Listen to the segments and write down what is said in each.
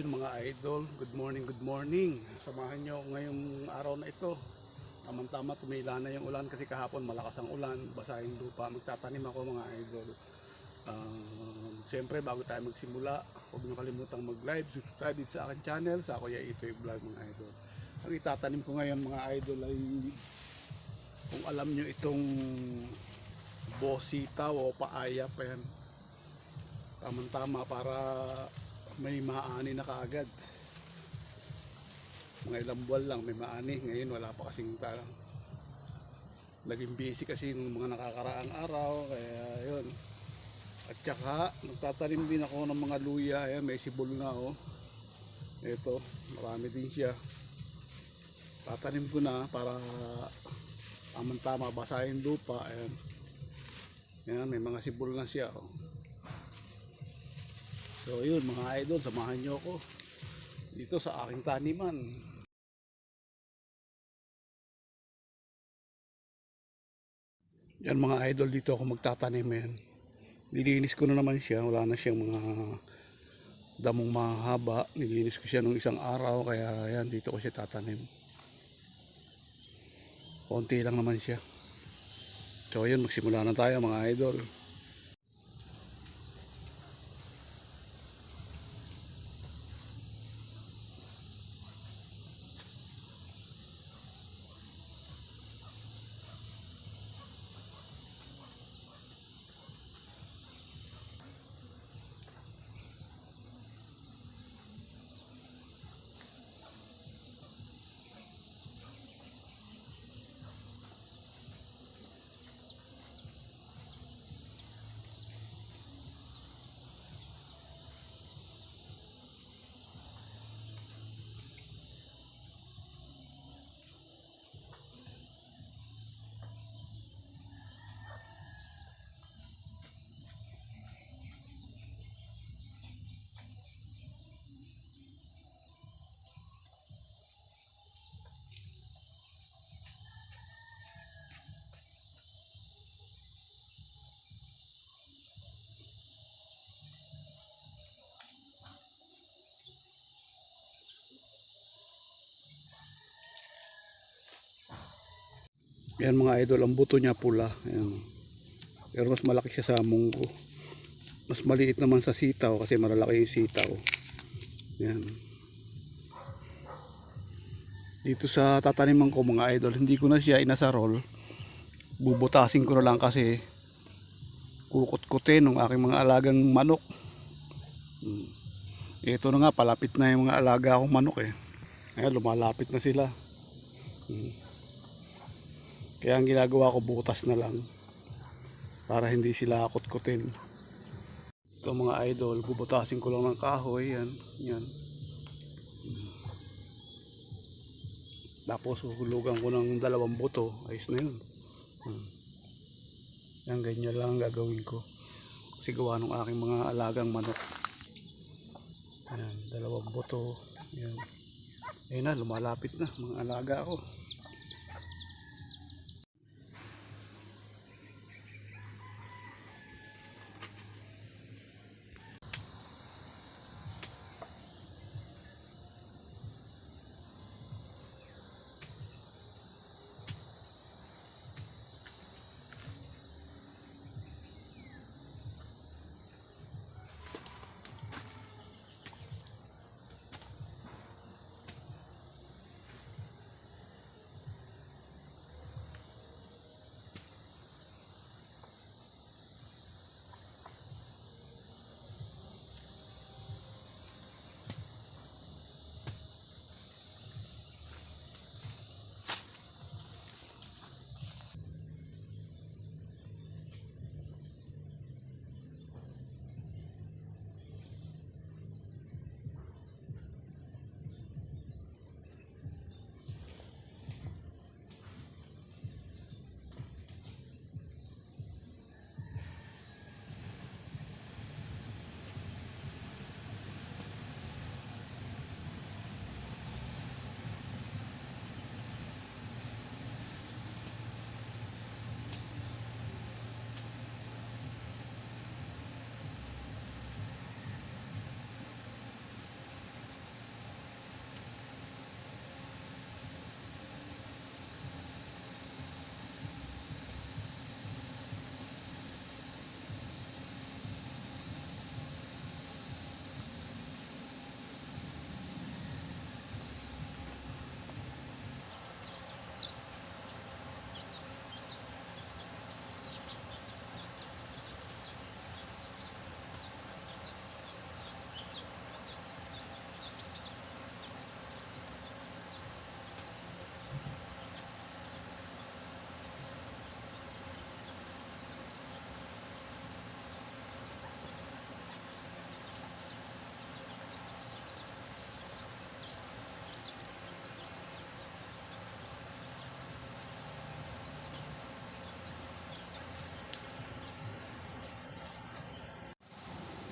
yun mga idol, good morning, good morning. Samahan nyo ngayong araw na ito. Tamang-tama tumila na yung ulan kasi kahapon malakas ang ulan, basahin lupa. Magtatanim ako mga idol. Um, Siyempre bago tayo magsimula, huwag nyo kalimutang mag-live, subscribe dito sa akin channel, sa Kuya Itoy Vlog mga idol. Ang itatanim ko ngayon mga idol ay kung alam nyo itong bosita o paaya pa yan. Tamang-tama para may maani na kaagad. Mga ilang buwan lang may maani. Ngayon wala pa kasing ta- naging busy kasi ng mga nakakaraang araw. Kaya yun. At saka nagtatanim din ako ng mga luya. Ayan, may sibol na oh. Ito, marami din siya. Tatanim ko na para tamang-tama basahin lupa. Ayan. Ayan, may mga sibol na siya oh. So yun mga idol, samahan nyo ako dito sa aking taniman. Yan mga idol dito ako magtatanim yan. Nilinis ko na naman siya, wala na siyang mga damong mahaba. Nilinis ko siya nung isang araw kaya yan dito ko siya tatanim. Konti lang naman siya. So yun, magsimula na tayo mga idol. Yan mga idol, ang buto niya pula. Ayan. Pero mas malaki siya sa munggo. Mas maliit naman sa sitaw kasi malalaki yung sitaw. Yan. Dito sa tataniman ko mga idol, hindi ko na siya inasarol. Bubutasin ko na lang kasi kukut-kutin ng aking mga alagang manok. Hmm. Ito na nga, palapit na yung mga alaga akong manok eh. Ayan, lumalapit na sila. Hmm. Kaya ang ginagawa ko butas na lang para hindi sila kutkutin. Ito mga idol, bubutasin ko lang ng kahoy, yan, yan. Tapos hulugan ko ng dalawang buto, ayos na yun. Hmm. Yan, ganyan lang ang gagawin ko. Kasi gawa ng aking mga alagang manok. Ayan, dalawang buto. Yan. Ayun na, lumalapit na mga alaga ko.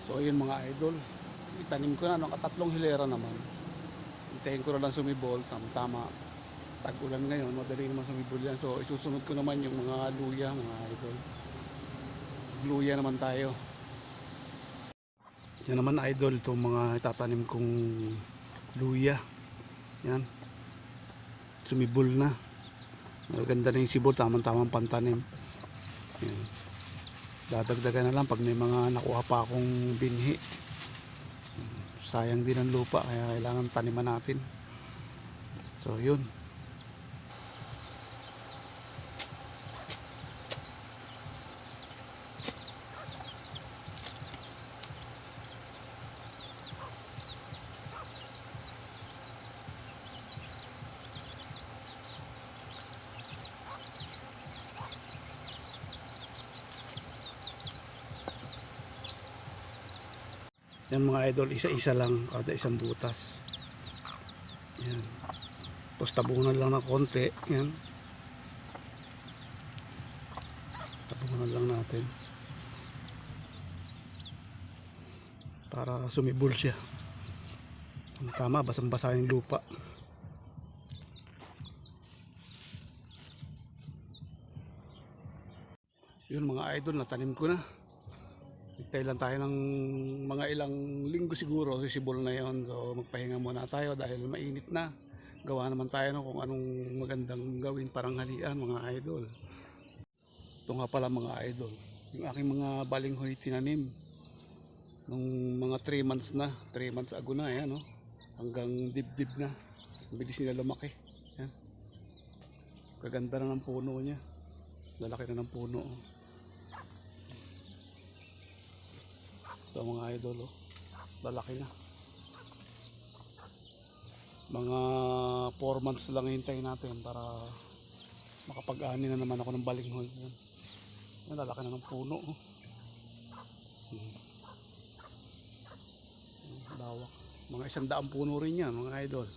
So ayun mga idol, itanim ko na, nakatatlong hilera naman. Hintayin ko na lang sumibol, tam- tama. Tag-ulan ngayon, madali naman sumibol yan. So isusunod ko naman yung mga luya, mga idol. Luya naman tayo. Yan naman idol, itong mga itatanim kong luya. Yan. Sumibol na. Maganda na yung sibol, tamang-tamang pantanim. Yan. Dadagdagan na lang pag may mga nakuha pa akong binhi. Sayang din ang lupa, kaya kailangan taniman natin. So, yun. Yan mga idol, isa-isa lang kada isang butas. Yan. Tapos tabunan lang ng konti. Yan. Tabunan lang natin. Para sumibol siya. Tama, basang-basa yung lupa. Yun mga idol, natanim ko na. Hintay lang tayo ng mga ilang linggo siguro, sisibol na yon So magpahinga muna tayo dahil mainit na. Gawa naman tayo no, kung anong magandang gawin parang halian mga idol. Ito nga pala mga idol. Yung aking mga balinghoy tinanim. Nung mga 3 months na, 3 months ago na yan no. Hanggang dibdib na. Bilis nila lumaki. Yan. Kaganda na ng puno niya. Lalaki na ng puno. oh. Ito mga idol, oh. lalaki na. Mga 4 months lang hintayin natin para makapag-ani na naman ako ng balinghoy. Yan. Yan, lalaki na ng puno. Oh. Hmm. Hmm, Lawak. Mga isang daang puno rin yan, mga idol.